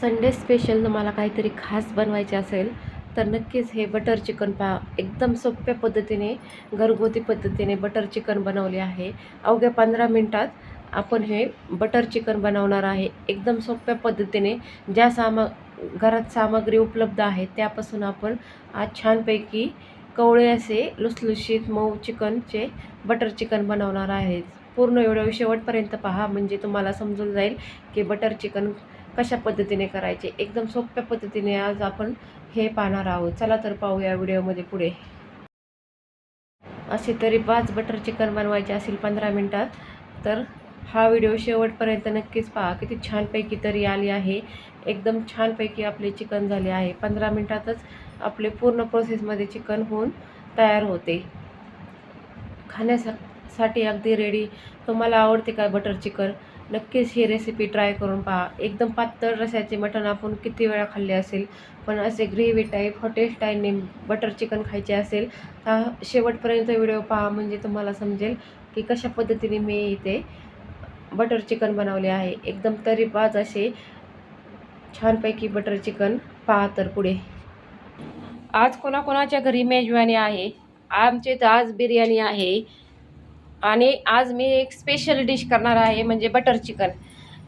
Sunday special तुम्हाला काहीतरी खास बनवायचे असेल तर नक्कीच हे बटर चिकन पहा. एकदम सोप्या पद्धतीने घरगुती पद्धतीने बटर चिकन बनवले आहे. अवघ्या पंधरा मिनटात आपण हे बटर चिकन बनवणार आहे. एकदम सोप्या पद्धतीने ज्या सामा घरात सामग्री उपलब्ध आहे त्यापासून आपण आज छानपैकी कवळे असे लुसलुशीत मऊ चिकनचे बटर चिकन बनवणार आहेत. पूर्ण एवढं शेवटपर्यंत पहा. म्हणजे तुम्हाला समजून जाईल की बटर चिकन कशा पद्धतीने करायचे एकदम सोप्या पद्धतीने आज आपण हे पाहणार आहोत. चला तर पाहूया व्हिडिओमध्ये पुढे. असे तरी पाच बटर चिकन बनवायचे असेल पंधरा मिनटात तर हा व्हिडिओ शेवटपर्यंत नक्कीच पहा. किती छानपैकी तरी आली आहे. एकदम छानपैकी आपले चिकन झाले आहे. पंधरा मिनटातच आपले पूर्ण प्रोसेसमध्ये चिकन होऊन तयार होते. खाण्यासाठी अगदी रेडी तुम्हाला आवडते का बटर चिकन नक्कीच ही रेसिपी ट्राय करून पहा. एकदम पातळ रस्याचे मटण आपण किती वेळा खाल्ले असेल पण असे ग्रेव्ही टाईप हॉटेल टाईपने बटर चिकन खायचे असेल तर शेवटपर्यंत व्हिडिओ पहा म्हणजे तुम्हाला समजेल की कशा पद्धतीने मी इथे बटर चिकन बनवले आहे. एकदम तरीबाज असे छानपैकी बटर चिकन पहा तर पुढे. आज कोणाकोणाच्या घरी मेजवानी आहे? आमचे तर आज बिर्याणी आहे. आणि आज मी एक स्पेशल डिश करणार आहे म्हणजे बटर चिकन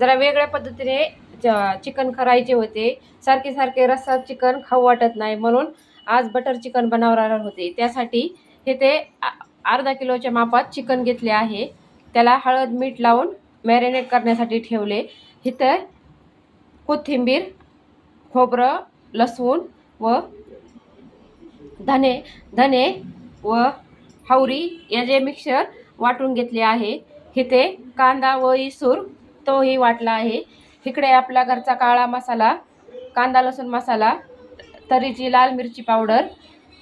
जरा वेगळ्या पद्धतीने च- चिकन करायचे होते. सारखे सारखे रस्सा चिकन खाऊ वाटत नाही म्हणून आज बटर चिकन बनवणार होते. त्यासाठी हे ते अर्धा किलोच्या मापात चिकन घेतले आहे. त्याला हळद मीठ लावून मॅरिनेट करण्यासाठी ठेवले. इथं कोथिंबीर खोबरं लसूण व धने धने व हावरी या जे मिक्सर वाटून घेतले आहे. इथे कांदा व इसूर तोही वाटला आहे. इकडे आपला घरचा काळा मसाला कांदा लसूण मसाला तरीची लाल मिरची पावडर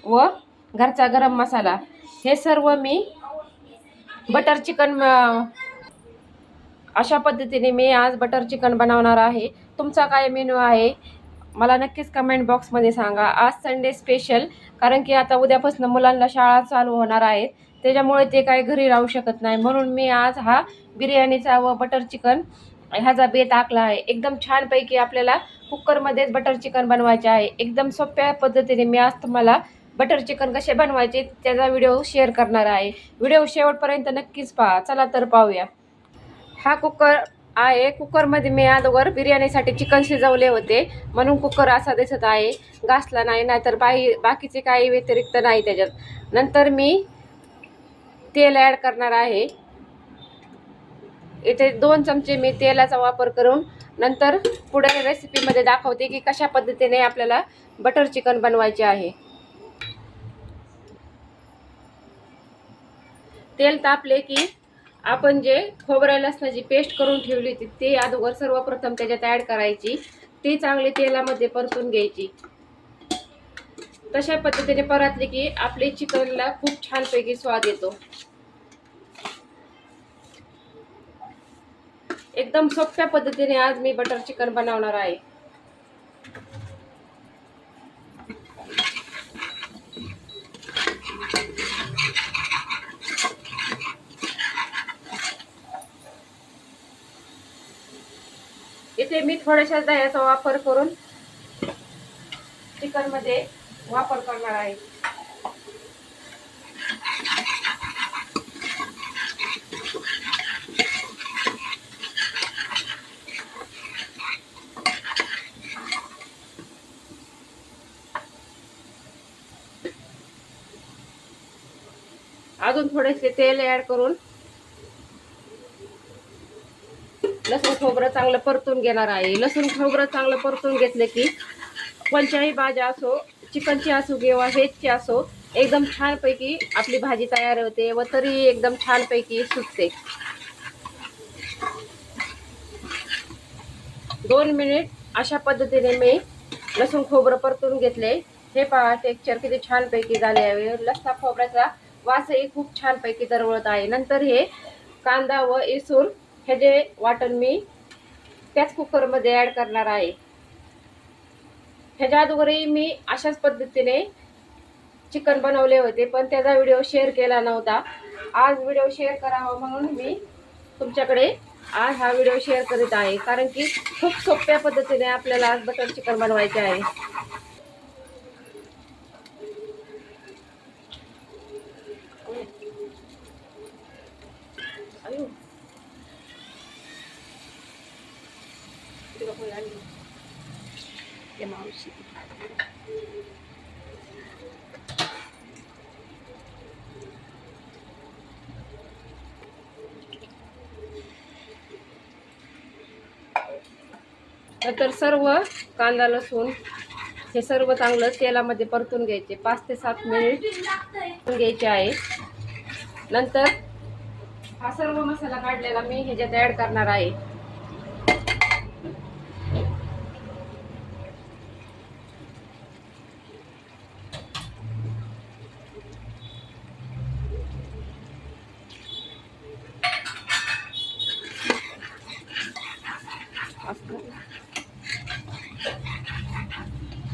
व घरचा गरम मसाला. हे सर्व मी बटर चिकन अशा पद्धतीने मी आज बटर चिकन बनवणार आहे. तुमचा काय मेनू आहे? मला नक्कीच कमेंट बॉक्समध्ये सांगा. आज संडे स्पेशल कारण की आता उद्यापासून मुलांना शाळा चालू होणार आहेत त्याच्यामुळे ते काय घरी राहू शकत नाही. म्हणून मी आज हा बिर्याणीचा व बटर चिकन ह्याचा बेत आखला आहे एकदम छानपैकी आपल्याला कुकरमध्येच बटर चिकन बनवायचे आहे. एकदम सोप्या पद्धतीने मी आज तुम्हाला बटर चिकन कसे बनवायचे त्याचा व्हिडिओ शेअर करणार आहे. व्हिडिओ शेवटपर्यंत नक्कीच पहा. चला तर पाहूया. हा कुकर आहे. कुकरमध्ये मी अगोदर बिर्याणीसाठी चिकन शिजवले होते. म्हणून कुकर असा दिसत आहे. घासला नाही नाहीतर बाई बाकीचे काही व्यतिरिक्त नाही त्याच्यात. नंतर मी तेल ॲड करणार आहे. इथे दोन चमचे मी तेलाचा वापर करून नंतर पुढे रेसिपीमध्ये दाखवते की कशा पद्धतीने आपल्याला बटर चिकन बनवायचे आहे. तेल तापले की आपण जे खोबऱ्या लसणाची पेस्ट करून ठेवली होती ते अगोदर सर्वप्रथम त्याच्यात ॲड करायची. ती चांगली तेलामध्ये परतून घ्यायची. तशा पद्धतीने परतले की आपली चिकनला खूप छानपैकी स्वाद येतो. एकदम सोप्या पद्धतीने आज मी बटर चिकन बनवणार आहे. इथे मी थोड्याशा दह्याचा वापर करून चिकनमध्ये वापर करणार आहे. अजून थोडेसे तेल ऍड करून लसूण खोबरं चांगलं परतून घेणार आहे. लसूण खोबरं चांगलं परतून घेतले की चिकनची असो किंवा व्हेजची असो एकदम छानपैकी आपली भाजी तयार होते व तरी एकदम छानपैकी सुटते. दोन मिनिट अशा पद्धतीने मी लसूण खोबरं परतून घेतले. हे पहा टेक्चर किती छानपैकी झाले आहे. लसणा खोबऱ्याचा वासही खूप छानपैकी दरवळत आहे. नंतर हे कांदा व इसूर हे जे वाटण मी त्याच कुकरमध्ये ॲड करणार आहे. ह्याच्या अगोदरही मी अशाच पद्धतीने चिकन बनवले होते पण त्याचा व्हिडिओ शेअर केला नव्हता. आज व्हिडिओ शेअर करावा म्हणून मी तुमच्याकडे आज हा व्हिडिओ शेअर करीत आहे. कारण की खूप सोप्या पद्धतीने आपल्याला आज बटर चिकन बनवायचे आहे. नंतर सर्व कांदा लसूण हे सर्व चांगलं तेलामध्ये परतून घ्यायचे. पाच ते सात मिनिट घ्यायचे आहे. नंतर हा सर्व मसाला काढलेला मी ह्याच्यात ॲड करणार आहे.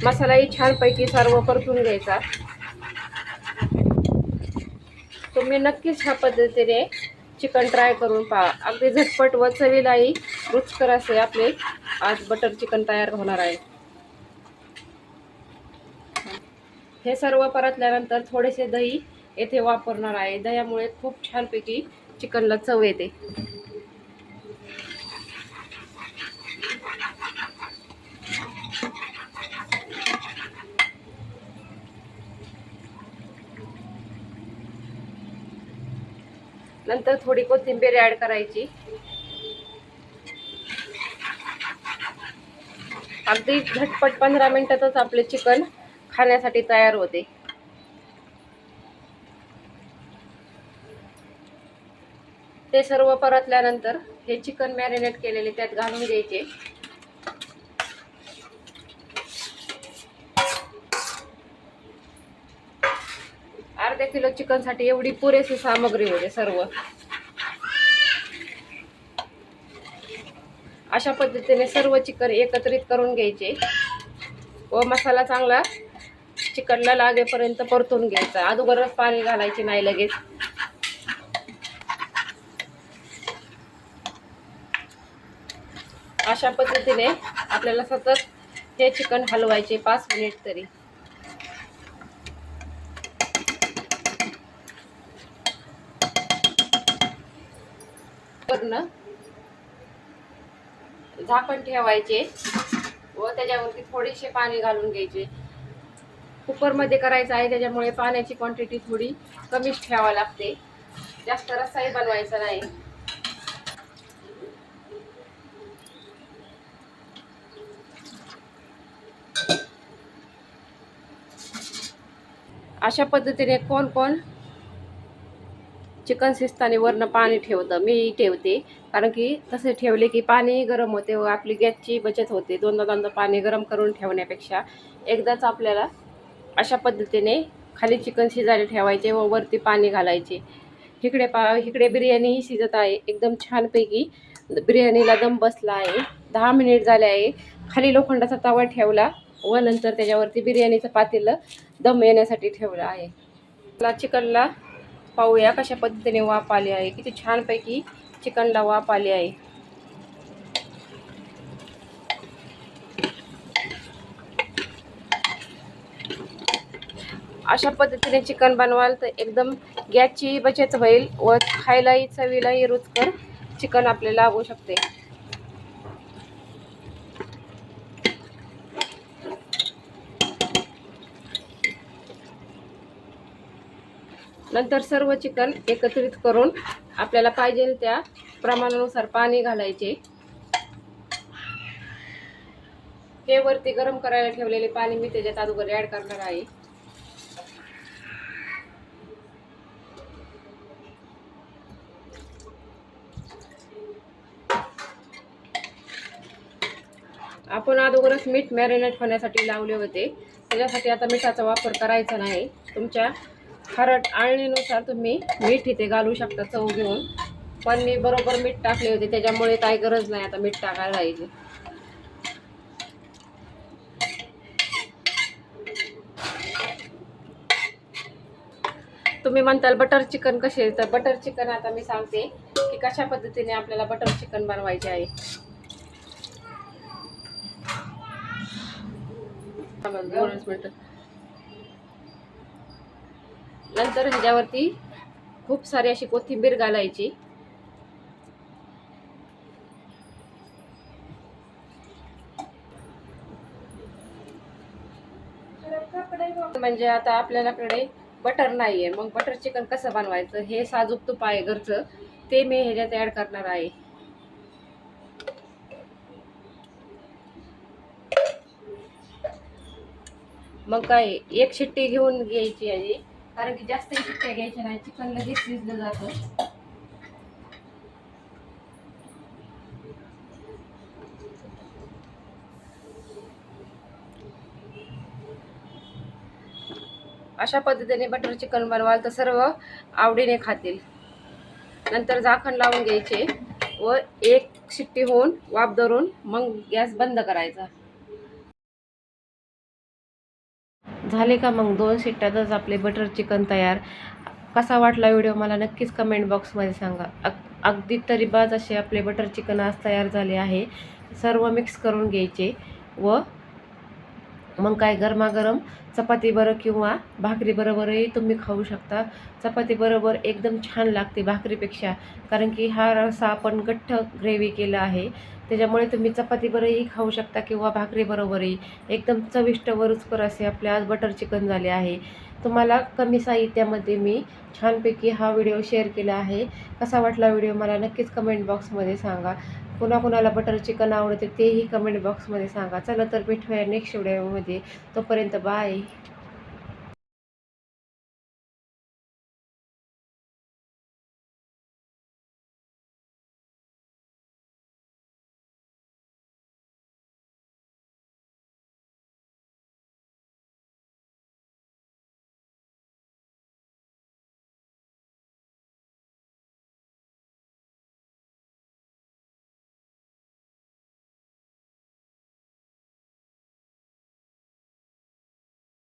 मसालाही छानपैकी सर्व परतून घ्यायचा. तुम्ही नक्कीच ह्या पद्धतीने चिकन ट्राय करून पहा. अगदी झटपट व चवीलाही रुचकर असे आपले आज बटर चिकन तयार होणार आहे. हे सर्व परतल्यानंतर थोडेसे दही येथे वापरणार आहे. दह्यामुळे खूप छानपैकी चिकनला चव येते. नंतर थोडी कोथिंबीर ऍड करायची. अगदी झटपट पंधरा मिनटातच आपले चिकन खाण्यासाठी तयार होते. ते सर्व परतल्यानंतर हे चिकन मॅरिनेट केलेले त्यात घालून द्यायचे अर्ध्या किलो चिकनसाठी एवढी पुरेशी सामग्री होते सर्व. अशा पद्धतीने सर्व चिकन एकत्रित करून घ्यायचे. व मसाला चांगला चिकनला लागेपर्यंत परतून घ्यायचा. अगोदरच पाणी घालायचे नाही लगेच. अशा पद्धतीने आपल्याला सतत हे चिकन हलवायचे पाच मिनिट तरी. वरनं झाकण ठेवायचे व त्याच्यावरती थोडेसे पाणी घालून घ्यायचे. कुकरमध्ये करायचं आहे त्याच्यामुळे पाण्याची क्वांटिटी थोडी कमीच ठेवावी लागते. जास्त रस्साही बनवायचा नाही. अशा पद्धतीने कोण कोण चिकन शिजताना वरनं पाणी ठेवतं मी ठेवते. कारण की तसे ठेवले की पाणी गरम होते व आपली गॅसची बचत होते. दोनदा दोनदा पाणी गरम करून ठेवण्यापेक्षा एकदाच आपल्याला अशा पद्धतीने खाली चिकन शिजायला ठेवायचे व वरती पाणी घालायचे. इकडे पा इकडे बिर्याणीही शिजत आहे. एकदम छानपैकी बिर्याणीला दम बसला आहे. दहा मिनिट झाले आहे. खाली लोखंडाचा तवा ठेवला व नंतर त्याच्यावरती बिर्याणीचं पातेलं दम येण्यासाठी ठेवलं आहे. मला चिकनला पाहूया कशा पद्धतीने वाफ आली आहे. किती छानपैकी चिकनला वाफ आली आहे. अशा पद्धतीने चिकन बनवाल तर एकदम गॅसची बचत होईल व खायलाही चवीलाही रुचकर चिकन आपल्याला लागू शकते. नंतर सर्व चिकन एकत्रित करून आपल्याला पाहिजे त्या प्रमाणानुसार पाणी घालायचे. हे वरती गरम करायला ठेवलेले पाणी मी त्याच्यात अगोदर ऍड करणार आहे. आपण अगोदरच मीठ मॅरिनेट होण्यासाठी लावले होते. त्याच्यासाठी आता मिठाचा वापर करायचा नाही. तुमच्या खारट आळणीनुसार तुम्ही मीठ इथे घालू शकता चव घेऊन. पण मी बरोबर मीठ टाकले होते त्याच्यामुळे काय गरज नाही आता मीठ टाकायला जायची तुम्ही म्हणताल बटर चिकन कसे तर बटर चिकन आता मी सांगते की कशा पद्धतीने आपल्याला बटर चिकन बनवायचे आहे. दोनच मिनटं नंतर ह्याच्यावरती खूप सारी अशी कोथिंबीर घालायची. म्हणजे आता आपल्याकडे बटर नाहीये. मग बटर चिकन कसं बनवायचं? हे साजूक तूप आहे घरचं. ते मी ह्याच्यात ऍड करणार आहे. मग काय एक शिट्टी घेऊन घ्यायची आहे कारण की जास्त शिट्ट्या घ्यायच्या नाही चिकन लगेच शिजलं जातं. अशा पद्धतीने बटर चिकन बनवाल तर सर्व आवडीने खातील. नंतर झाकण लावून घ्यायचे व एक शिट्टी होऊन वाफ धरून मग गॅस बंद करायचा. झाले का मग दोन शिट्ट्यातच आपले बटर चिकन तयार? कसा वाटला व्हिडिओ मला नक्कीच कमेंट बॉक्समध्ये सांगा. अग अगदी तरीबाज असे आपले बटर चिकन आज तयार झाले आहे. सर्व मिक्स करून घ्यायचे व मग काय गरमागरम चपाती बरं किंवा भाकरीबरोबरही तुम्ही खाऊ शकता. चपातीबरोबर एकदम छान लागते भाकरीपेक्षा. कारण की हा रसा आपण गठ्ठ ग्रेव्ही केला आहे. त्याच्यामुळे तुम्ही चपातीबरोबरही खाऊ शकता किंवा भाकरीबरोबरही एकदम चविष्ट वरुचकर असे आपले आज बटर चिकन झाले आहे. तुम्हाला कमी साहित्यामध्ये मी छानपैकी हा व्हिडिओ शेअर केला आहे. कसा वाटला व्हिडिओ मला नक्कीच कमेंट बॉक्समध्ये सांगा. कुणाकुणाला बटर चिकन आवडते तेही कमेंट बॉक्समध्ये सांगा. चला तर भेटूया नेक्स्ट व्हिडिओमध्ये तोपर्यंत बाय